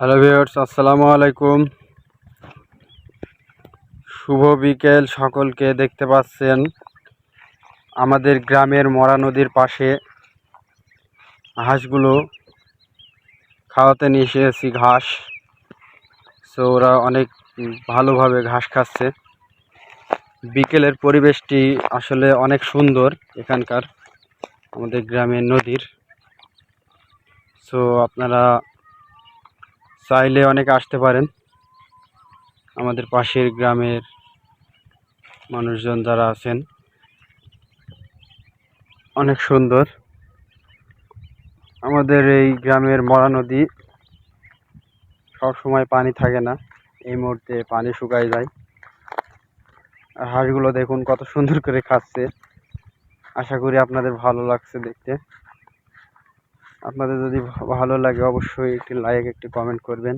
Hello viewers আসসালামু আলাইকুম। শুভ বিকেল, সকলকে দেখতে পাচ্ছেন। আমাদের গ্রামের মরা নদীর পাশে হাঁসগুলো খাওয়াতে নিয়ে এসেছি ঘাস। সো ওরা অনেক ভালোভাবে ঘাস খাচ্ছে। বিকেলের পরিবেশটি আসলে অনেক সুন্দর এখানকার আমাদের গ্রামের নদীর। সো আপনারা চাইলে অনেকে আসতে পারেন। আমাদের পাশের গ্রামের মানুষজন যারা আছেন, অনেক সুন্দর। আমাদের এই গ্রামের মরা নদী সব সময় পানি থাকে না, এই মুহূর্তে পানি শুকায় যায়। আর হাঁসগুলো দেখুন কত সুন্দর করে খাচ্ছে। আশা করি আপনাদের ভালো লাগছে দেখতে। আপনাদের যদি ভালো লাগে অবশ্যই একটি লাইক একটি কমেন্ট করবেন।